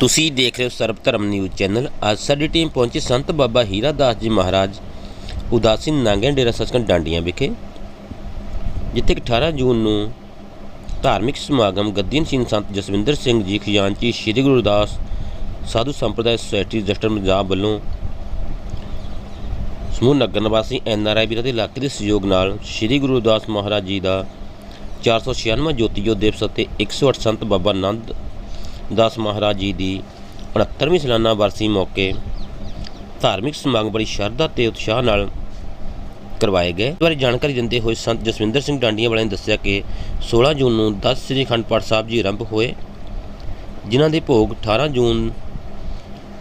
ਤੁਸੀਂ ਦੇਖ ਰਹੇ ਹੋ ਸਰਬ ਧਰਮ ਨਿਊਜ਼ ਚੈਨਲ। ਅੱਜ ਸਾਡੀ ਟੀਮ ਪਹੁੰਚੀ ਸੰਤ ਬਾਬਾ ਹੀਰਾ ਦਾਸ ਜੀ ਮਹਾਰਾਜ ਉਦਾਸੀ ਨਾਂਗੇ ਡੇਰਾ ਸਚਖੰਡ ਡਾਂਡੀਆਂ ਵਿਖੇ, ਜਿੱਥੇ ਕਿ 18 ਜੂਨ ਨੂੰ ਧਾਰਮਿਕ ਸਮਾਗਮ ਗੱਦੀਨ ਸਿੰਘ ਸੰਤ ਜਸਵਿੰਦਰ ਸਿੰਘ ਜੀ ਖਜ਼ਾਨਚੀ ਸ੍ਰੀ ਗੁਰੂ ਰਵਿਦਾਸ ਸਾਧੂ ਸੰਪਰਦਾਇ ਸੁਸਾਇਟੀ ਜਸਟਰ ਪੰਜਾਬ ਵੱਲੋਂ ਸਮੂਹ ਨਗਰ ਨਿਵਾਸੀ ਐਨ ਆਰ ਆਈ ਵੀਰਾਂ ਦੇ ਇਲਾਕੇ ਦੇ ਸਹਿਯੋਗ ਨਾਲ ਸ੍ਰੀ ਗੁਰੂ ਰਵਿਦਾਸ ਮਹਾਰਾਜ ਜੀ ਦਾ 496ਵਾਂ ਜੋਤੀ ਜੋਤ ਦਿਵਸ ਅਤੇ 108 ਸੰਤ ਬਾਬਾ ਨੰਦ ਦਾਸ ਮਹਾਰਾਜ ਜੀ ਦੀ 69ਵੀਂ ਸਾਲਾਨਾ ਵਰਸੀ ਮੌਕੇ ਧਾਰਮਿਕ ਸਮਾਗਮ ਬੜੀ ਸ਼ਰਧਾ ਤੇ ਉਤਸ਼ਾਹ ਨਾਲ ਕਰਵਾਏ ਗਏ। ਇਸ ਬਾਰੇ ਜਾਣਕਾਰੀ ਦਿੰਦੇ ਹੋਏ ਸੰਤ ਜਸਵਿੰਦਰ ਸਿੰਘ ਡਾਂਡੀਆਂ ਵਾਲਿਆਂ ਨੇ ਦੱਸਿਆ ਕਿ 16 ਜੂਨ ਨੂੰ 10 ਸ੍ਰੀ ਅਖੰਡ ਪਾਠ ਸਾਹਿਬ ਜੀ ਆਰੰਭ ਹੋਏ, ਜਿਨ੍ਹਾਂ ਦੇ ਭੋਗ 18 ਜੂਨ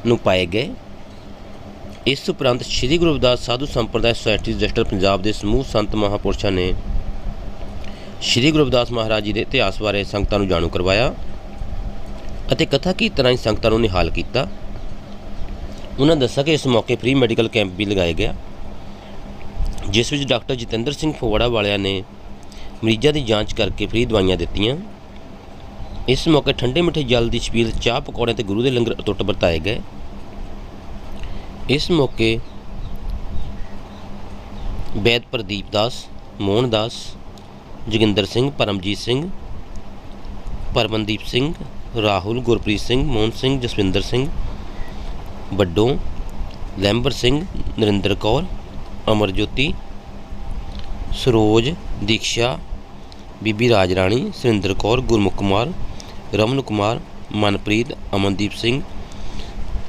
ਨੂੰ ਪਾਏ ਗਏ। ਇਸ ਉਪਰੰਤ ਸ੍ਰੀ ਗੁਰੂ ਰਵਿਦਾਸ ਸਾਧੂ ਸੰਪਰਦਾਇ ਸੁਸਾਇਟੀ ਰਜਿਸਟਰ ਪੰਜਾਬ ਦੇ ਸਮੂਹ ਸੰਤ ਮਹਾਪੁਰਸ਼ਾਂ ਨੇ ਸ੍ਰੀ ਗੁਰੂ ਰਵਿਦਾਸ ਮਹਾਰਾਜ ਜੀ ਦੇ ਇਤਿਹਾਸ ਬਾਰੇ ਸੰਗਤਾਂ ਨੂੰ ਜਾਣੂ ਕਰਵਾਇਆ। ਅਤੇ ਕਥਾ ਕੀ ਤਰ੍ਹਾਂ ਹੀ ਸੰਗਤਾਂ ਨੂੰ ਨਿਹਾਲ ਕੀਤਾ? ਉਹਨਾਂ ਦੱਸਿਆ ਕਿ ਇਸ ਮੌਕੇ ਫ੍ਰੀ ਮੈਡੀਕਲ ਕੈਂਪ ਵੀ ਲਗਾਇਆ ਗਿਆ, ਜਿਸ ਵਿੱਚ ਡਾਕਟਰ ਜਤਿੰਦਰ ਸਿੰਘ ਫਗਵਾੜਾ ਵਾਲਿਆਂ ਨੇ ਮਰੀਜ਼ਾਂ ਦੀ ਜਾਂਚ ਕਰਕੇ ਫ੍ਰੀ ਦਵਾਈਆਂ ਦਿੱਤੀਆਂ। ਇਸ ਮੌਕੇ ਠੰਡੇ ਮਿੱਠੇ ਜਲ ਦੀ ਛਬੀਲ, ਚਾਹ ਪਕੌੜੇ ਤੇ ਗੁਰੂ ਦੇ ਲੰਗਰ ਅਟੁੱਟ ਵਰਤਾਏ ਗਏ। ਇਸ ਮੌਕੇ ਵੈਦ ਪ੍ਰਦੀਪ ਦਾਸ, ਮੋਹਨ ਦਾਸ, ਜੋਗਿੰਦਰ ਸਿੰਘ, ਪਰਮਜੀਤ ਸਿੰਘ, ਪਰਮਨਦੀਪ ਸਿੰਘ ਰਾਹੁਲ, ਗੁਰਪ੍ਰੀਤ ਸਿੰਘ, ਮੋਹਨ ਸਿੰਘ, ਜਸਵਿੰਦਰ ਸਿੰਘ, ਵੱਡੋਂ, ਲੈਂਬਰ ਸਿੰਘ, ਨਰਿੰਦਰ ਕੌਰ, ਅਮਰਜੋਤੀ, ਸਰੋਜ, ਦੀਕਸ਼ਾ, ਬੀਬੀ ਰਾਜ ਰਾਣੀ ਸੁਰਿੰਦਰ ਕੌਰ, ਗੁਰਮੁਖ ਕੁਮਾਰ, ਰਮਨ ਕੁਮਾਰ, ਮਨਪ੍ਰੀਤ, ਅਮਨਦੀਪ ਸਿੰਘ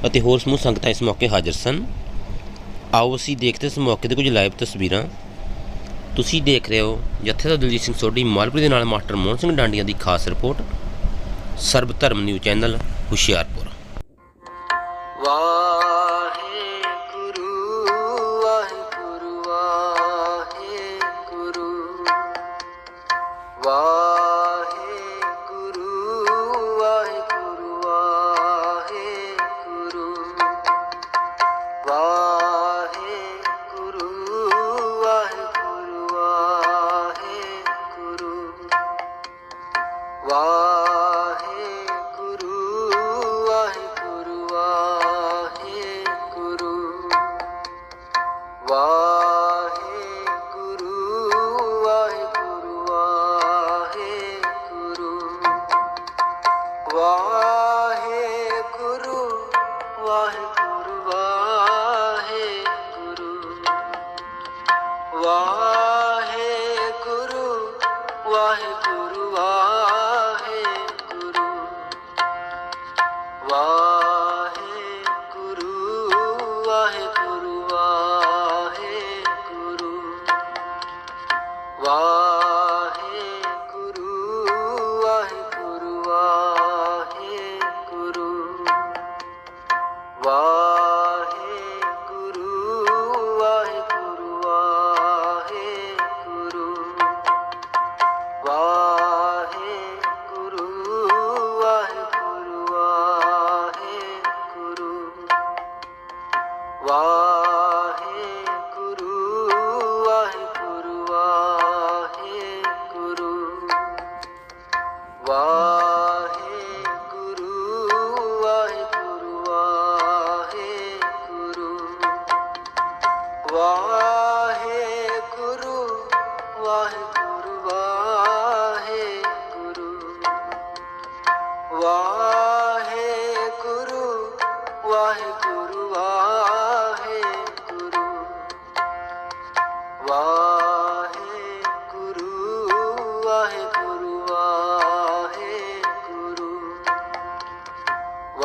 ਅਤੇ ਹੋਰ ਸਮੂਹ ਸੰਗਤਾਂ ਇਸ ਮੌਕੇ ਹਾਜ਼ਰ ਸਨ। ਆਓ ਅਸੀਂ ਦੇਖਦੇ ਇਸ ਮੌਕੇ ਤੇ ਕੁਝ ਲਾਈਵ ਤਸਵੀਰਾਂ। ਤੁਸੀਂ ਦੇਖ ਰਹੇ ਹੋ ਜਥੇਦਾਰ ਦਲਜੀਤ ਸਿੰਘ ਸੋਢੀ, ਮਾਲਪੁਰ ਦੇ ਨਾਲ ਮਾਸਟਰ ਮੋਹਨ ਸਿੰਘ ਡਾਂਡੀਆਂ ਦੀ ਖਾਸ report. Sarab Dharam news channel Hoshiarpur. Waheguru Waheguru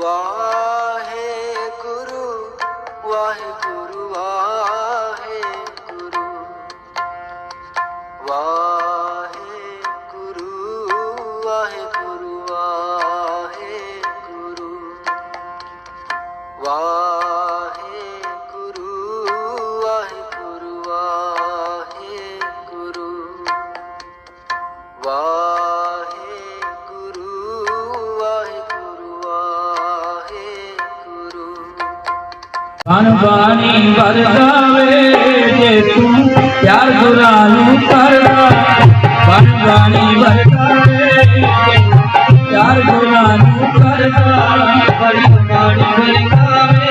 Waheguru Waheguru ਮਨ ਬਾਣੀ ਵਰਤਾਵੇ ਜੇ ਤੂੰ ਪਿਆਰ ਗੁਰਾਂ ਨੂੰ ਕਰਦਾ ਮਨ ਬਾਣੀ ਵਰਤਾਵੇ ਪਿਆਰ ਗੁਰਾਂ ਨੂੰ ਕਰਦਾ। ਬੜੀ ਬਾਣੀ ਵਰਤਾਵੇ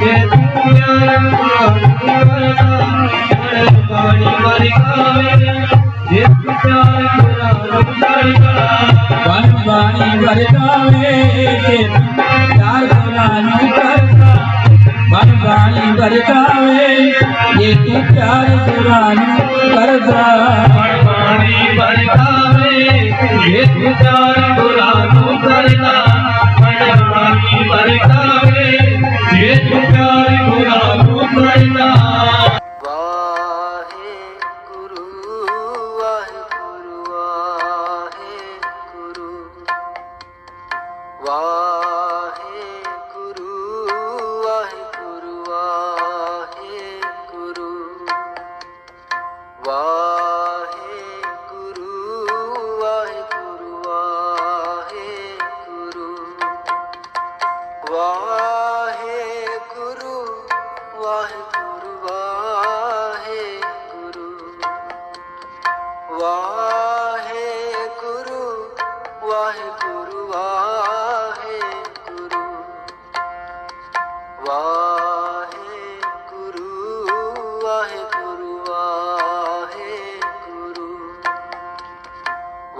ਜੇ ਤੂੰ ਪਿਆਰ ਗੁਰਾਂ ਨੂੰ ਕਰਦਾ। ਬੜੀ ਬਾਣੀ ਵਰਤਾਵੇ ਜੇ ਤੂੰ ਪਿਆਰ ਗੁਰਾਂ ਨੂੰ ਕਰਦਾ। ਮਨ ਬਾਣੀ ਵਰਤਾਵੇ ਹਰ ਜਵਾਨੀ ਕਰਦਾ ਪਾਣੀ ਵਰਤਾਵੇ ਜਿਸ ਦਾ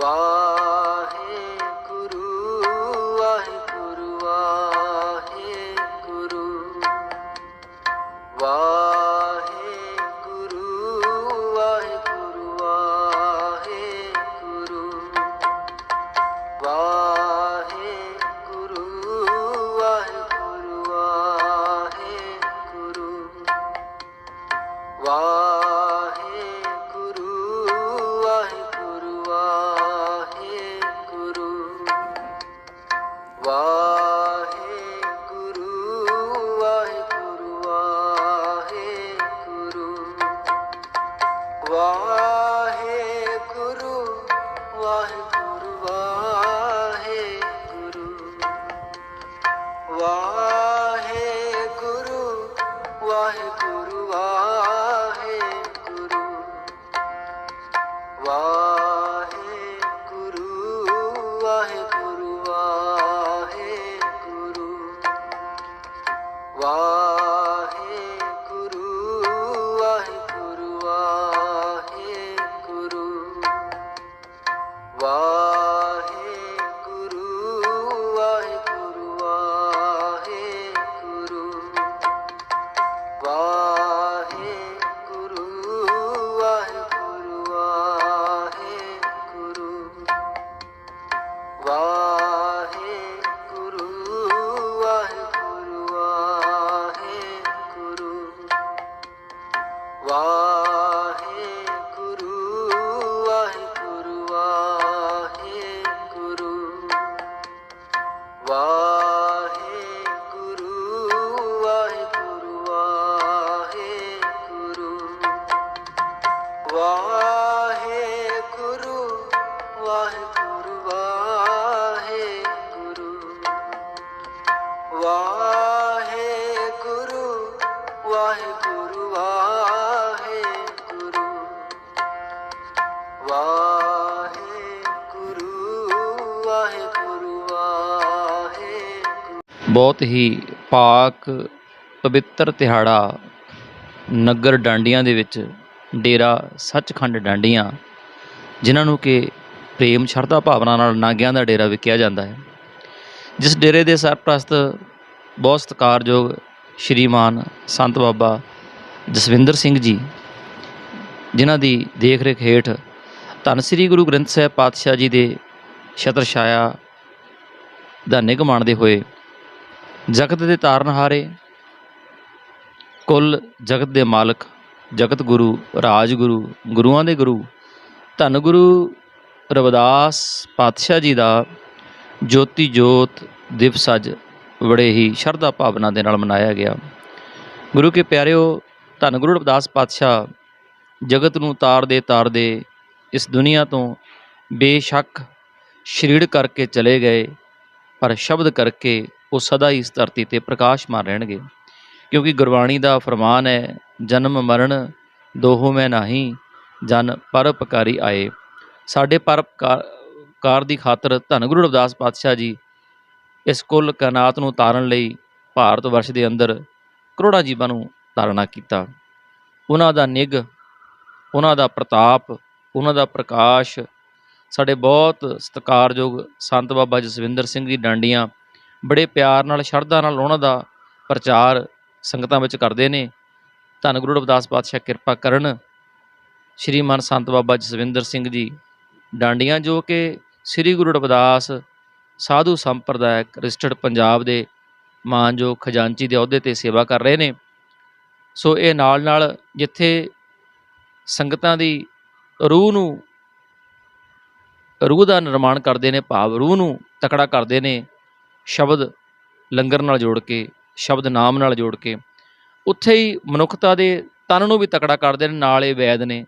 我。ਬਹੁਤ ਹੀ ਪਾਕ, ਪਵਿੱਤਰ ਦਿਹਾੜਾ ਨਗਰ ਡਾਂਡੀਆਂ ਦੇ ਵਿੱਚ, ਡੇਰਾ ਸੱਚਖੰਡ ਡਾਂਡੀਆਂ, ਜਿਨ੍ਹਾਂ ਨੂੰ ਕਿ ਪ੍ਰੇਮ ਸ਼ਰਧਾ ਭਾਵਨਾ ਨਾਲ ਨਾਗਿਆਂ ਦਾ ਡੇਰਾ ਵੀ ਕਿਹਾ ਜਾਂਦਾ ਹੈ। ਜਿਸ ਡੇਰੇ ਦੇ ਸਰਪ੍ਰਸਤ ਬਹੁਤ ਸਤਿਕਾਰਯੋਗ ਸ਼੍ਰੀਮਾਨ ਸੰਤ ਬਾਬਾ ਜਸਵਿੰਦਰ ਸਿੰਘ ਜੀ, ਜਿਨ੍ਹਾਂ ਦੀ ਦੇਖ ਰੇਖ ਹੇਠ ਧੰਨ ਸ੍ਰੀ ਗੁਰੂ ਗ੍ਰੰਥ ਸਾਹਿਬ ਪਾਤਸ਼ਾਹ ਜੀ ਦੇ ਛਤਰ ਛਾਇਆ ਦਾ ਨਿਗਮਾਣਦੇ ਹੋਏ ਜਗਤ ਦੇ ਤਾਰਨਹਾਰੇ ਕੁੱਲ ਜਗਤ ਦੇ ਮਾਲਕ, ਜਗਤ ਗੁਰੂ ਰਾਜ ਗੁਰੂ ਗੁਰੂਆਂ ਦੇ ਗੁਰੂ, ਧੰਨ ਗੁਰੂ ਰਵਿਦਾਸ ਪਾਤਸ਼ਾਹ ਜੀ ਦਾ ਜੋਤੀ ਜੋਤ ਦਿਵਸ ਅੱਜ ਬੜੇ ਹੀ ਸ਼ਰਧਾ ਭਾਵਨਾ ਦੇ ਨਾਲ ਮਨਾਇਆ ਗਿਆ। ਗੁਰੂ ਕੇ ਪਿਆਰਿਓ, ਧੰਨ ਗੁਰੂ ਰਵਿਦਾਸ ਪਾਤਸ਼ਾਹ, ਜਗਤ ਨੂੰ ਤਾਰਦੇ ਤਾਰਦੇ ਇਸ ਦੁਨੀਆ ਤੋਂ ਬੇਸ਼ੱਕ ਸ਼ਰੀਰ ਕਰਕੇ ਚਲੇ ਗਏ, ਪਰ ਸ਼ਬਦ ਕਰਕੇ ਉਹ ਸਦਾ ਹੀ ਇਸ ਧਰਤੀ ਤੇ ਪ੍ਰਕਾਸ਼ਮਾਨ ਰਹਿਣਗੇ। ਕਿਉਂਕਿ ਗੁਰਬਾਣੀ ਦਾ ਫਰਮਾਨ ਹੈ, ਜਨਮ ਮਰਨ ਦੋਹੋਂ ਮੈਂ ਨਹੀਂ, ਜਨ ਪਰਉਪਕਾਰੀ ਆਏ। ਸਾਡੇ ਪਰਉਪਕਾਰ ਦੀ ਖਾਤਰ ਧੰਨ ਗੁਰੂ ਰਵਿਦਾਸ ਪਾਤਸ਼ਾਹ ਜੀ ਇਸ ਕੁੱਲ ਕਾਇਨਾਤ ਨੂੰ ਤਾਰਨ ਲਈ ਭਾਰਤ ਵਰਸ਼ ਦੇ ਅੰਦਰ ਕਰੋੜਾਂ ਜੀਵਾਂ ਨੂੰ ਤਾਰਨਾ ਕੀਤਾ। ਉਹਨਾਂ ਦਾ ਨਿਗ ਉਹਨਾਂ ਦਾ ਪ੍ਰਤਾਪ, ਉਹਨਾਂ ਦਾ ਪ੍ਰਕਾਸ਼, ਸਾਡੇ ਬਹੁਤ ਸਤਿਕਾਰਯੋਗ ਸੰਤ ਬਾਬਾ ਜਸਵਿੰਦਰ ਸਿੰਘ ਜੀ ਡਾਂਡੀਆਂ ਬੜੇ ਪਿਆਰ ਨਾਲ, ਸ਼ਰਧਾ ਨਾਲ ਉਹਨਾਂ ਦਾ ਪ੍ਰਚਾਰ ਸੰਗਤਾਂ ਵਿੱਚ ਕਰਦੇ ਨੇ। ਧੰਨ ਗੁਰੂ ਰਵਿਦਾਸ ਪਾਤਸ਼ਾਹ, ਕਿਰਪਾ ਕਰਨ। ਸ਼੍ਰੀਮਾਨ ਸੰਤ ਬਾਬਾ ਜਸਵਿੰਦਰ ਸਿੰਘ ਜੀ ਡਾਂਡੀਆਂ ਜੋ ਕਿ ਸ੍ਰੀ ਗੁਰੂ ਰਵਿਦਾਸ ਸਾਧੂ ਸੰਪਰਦਾਇਕ ਰਜਿਸਟਰਡ ਪੰਜਾਬ ਦੇ ਮਾਨਯੋਗ ਖਜ਼ਾਨਚੀ ਦੇ ਅਹੁਦੇ ਤੇ ਸੇਵਾ ਕਰ ਰਹੇ ਨੇ। ਸੋ ਇਹ ਨਾਲ ਨਾਲ ਜਿੱਥੇ ਸੰਗਤਾਂ ਦੀ ਰੂਹ ਨੂੰ, ਰੂਹ ਦਾ ਨਿਰਮਾਣ ਕਰਦੇ ਨੇ, ਭਾਵ ਰੂਹ ਨੂੰ ਤਕੜਾ ਕਰਦੇ ਨੇ ਸ਼ਬਦ ਲੰਗਰ ਨਾਲ ਜੋੜ ਕੇ, ਸ਼ਬਦ ਨਾਮ ਨਾਲ ਜੋੜ ਕੇ, ਉੱਥੇ ਹੀ ਮਨੁੱਖਤਾ ਦੇ ਤਨ ਨੂੰ ਵੀ ਤਕੜਾ ਕਰਦੇ ਨੇ, ਨਾਲ ਇਹ ਵੈਦ ਨੇ,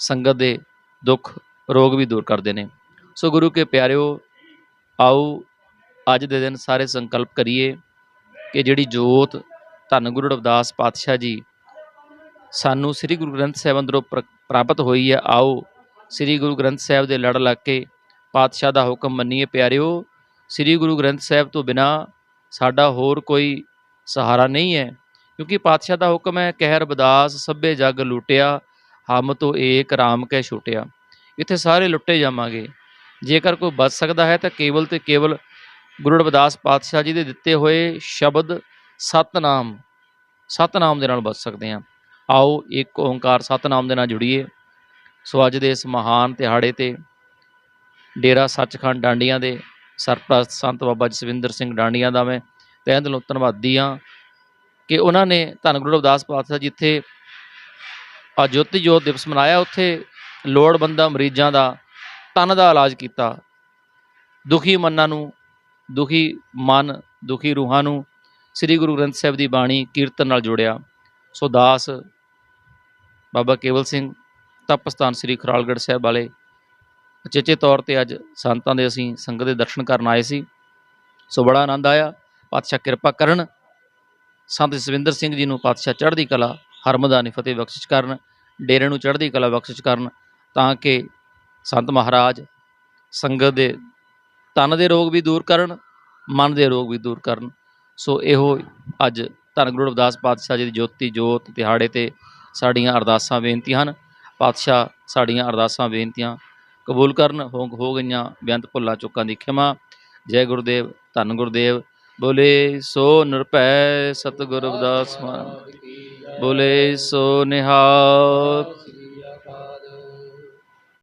ਸੰਗਤ ਦੇ ਦੁੱਖ, ਰੋਗ ਵੀ ਦੂਰ ਕਰਦੇ ਨੇ। ਸੋ ਗੁਰੂ ਕੇ ਪਿਆਰਿਓ, ਆਓ ਅੱਜ ਦੇ ਦਿਨ ਸਾਰੇ ਸੰਕਲਪ ਕਰੀਏ ਕਿ ਜਿਹੜੀ ਜੋਤ ਧੰਨ ਗੁਰੂ ਰਵਿਦਾਸ ਪਾਤਸ਼ਾਹ ਜੀ ਸਾਨੂੰ ਸ੍ਰੀ ਗੁਰੂ ਗ੍ਰੰਥ ਸਾਹਿਬ ਅੰਦਰੋਂ ਪ੍ਰਾਪਤ ਹੋਈ ਹੈ, ਆਓ ਸ੍ਰੀ ਗੁਰੂ ਗ੍ਰੰਥ ਸਾਹਿਬ ਦੇ ਲੜ ਲੱਗ ਕੇ ਪਾਤਸ਼ਾਹ ਦਾ ਹੁਕਮ ਮੰਨੀਏ। ਪਿਆਰਿਓ ਸ੍ਰੀ ਗੁਰੂ ਗ੍ਰੰਥ ਸਾਹਿਬ ਤੋਂ ਬਿਨਾ ਸਾਡਾ ਹੋਰ ਕੋਈ ਸਹਾਰਾ ਨਹੀਂ ਹੈ, ਕਿਉਂਕਿ ਪਾਤਸ਼ਾਹ ਦਾ ਹੁਕਮ ਹੈ ਕਹਿ ਰਬਦਾਸ ਸਭੇ ਜਗ ਲੁੱਟਿਆ, ਹਮ ਤੋਂ ਏਕ ਰਾਮ ਕੈ ਛੁਟਿਆ। ਇੱਥੇ ਸਾਰੇ ਲੁੱਟੇ ਜਾਵਾਂਗੇ। ਜੇਕਰ ਕੋਈ ਬਚ ਸਕਦਾ ਹੈ ਤਾਂ ਕੇਵਲ ਤੇ ਕੇਵਲ ਗੁਰੂ ਰਵਿਦਾਸ ਪਾਤਸ਼ਾਹ ਜੀ ਦੇ ਦਿੱਤੇ ਹੋਏ ਸ਼ਬਦ ਸਤਨਾਮ ਸਤਨਾਮ ਦੇ ਨਾਲ ਬਚ ਸਕਦੇ ਹਾਂ। ਆਓ ਇੱਕ ਓੰਕਾਰ ਸਤਨਾਮ ਦੇ ਨਾਲ ਜੁੜੀਏ। ਸੋ ਅੱਜ ਦੇ ਇਸ ਮਹਾਨ ਦਿਹਾੜੇ ਤੇ ਡੇਰਾ ਸੱਚਖੰਡ ਡਾਂਡੀਆਂ ਦੇ ਸਰਪ੍ਰਸਤ ਸੰਤ ਬਾਬਾ ਜਸਵਿੰਦਰ ਸਿੰਘ ਡਾਂਡੀਆਂ ਦਾ ਮੈਂ ਤਹਿ ਦਿਲੋਂ ਧੰਨਵਾਦੀ ਹਾਂ ਕਿ ਉਹਨਾਂ ਨੇ ਧੰਨ ਗੁਰੂ ਰਵਿਦਾਸ ਪਾਤਸ਼ਾਹ ਜਿੱਥੇ ਆ ਜੋਤੀ ਜੋਤ ਦਿਵਸ ਮਨਾਇਆ, ਉੱਥੇ ਲੋੜਵੰਦਾਂ ਮਰੀਜ਼ਾਂ ਦਾ ਤਨ ਦਾ ਇਲਾਜ ਕੀਤਾ। ਦੁਖੀ ਮਨਾਂ ਨੂੰ, ਦੁਖੀ ਮਨ, ਦੁਖੀ ਰੂਹਾਂ ਨੂੰ ਸ੍ਰੀ ਗੁਰੂ ਗ੍ਰੰਥ ਸਾਹਿਬ ਦੀ ਬਾਣੀ ਕੀਰਤਨ ਨਾਲ ਜੋੜਿਆ। ਸੋ ਦਾਸ ਬਾਬਾ ਕੇਵਲ ਸਿੰਘ, ਤਪਸਥਾਨ ਸ੍ਰੀ ਖਰਾਲਗੜ੍ਹ ਸਾਹਿਬ ਵਾਲੇ ਅਚੇਚੇ ਤੌਰ ਤੇ ਅੱਜ ਸੰਤਾਂ ਦੇ ਅਸੀਂ ਸੰਗਤ ਦੇ ਦਰਸ਼ਨ ਕਰਨ ਆਏ ਸੀ। ਸੋ ਬੜਾ ਆਨੰਦ ਆਇਆ। ਪਾਤਸ਼ਾਹ ਕਿਰਪਾ ਕਰਨ। ਸੰਤ ਜਸਵਿੰਦਰ ਸਿੰਘ ਜੀ ਨੂੰ ਪਾਤਸ਼ਾਹ ਚੜ੍ਹਦੀ ਕਲਾ ਹਰਮਦਾਨੀ ਫਤਿਹ ਬਖਸ਼ਿਸ਼ ਕਰਨ, ਡੇਰੇ ਨੂੰ ਚੜ੍ਹਦੀ ਕਲਾ ਬਖਸ਼ਿਸ਼ ਕਰਨ, ਤਾਂ ਕਿ ਸੰਤ ਮਹਾਰਾਜ ਸੰਗਤ ਦੇ ਤਨ ਦੇ ਰੋਗ ਵੀ ਦੂਰ ਕਰਨ, ਮਨ ਦੇ ਰੋਗ ਵੀ ਦੂਰ ਕਰਨ। ਸੋ ਇਹੋ ਅੱਜ ਧੰਨ ਗੁਰੂ ਰਵਿਦਾਸ ਪਾਤਸ਼ਾਹ ਜੀ ਦੀ ਜੋਤੀ, ਜੋਤ, ਦਿਹਾੜੇ ਤੇ ਸਾਡੀਆਂ ਅਰਦਾਸਾਂ, ਬੇਨਤੀਆਂ ਹਨ। ਪਾਤਸ਼ਾਹ ਸਾਡੀਆਂ ਅਰਦਾਸਾਂ, ਬੇਨਤੀਆਂ ਕਬੂਲ ਕਰਨ, ਹੋ ਗਈਆਂ ਬੇਅੰਤ ਭੁੱਲਾਂ ਚੁੱਕਾਂ ਦੀ ਖਿਮਾ। ਜੈ ਗੁਰਦੇਵ, ਧੰਨ ਗੁਰਦੇਵ, ਬੋਲੇ ਸੋ ਨਿਰਭੈ ਸਤਿਗੁਰ ਰਵਿਦਾਸ ਮਹਾਰਾਜ ਬੋਲੇ ਸੋ ਨਿਹਾਲ।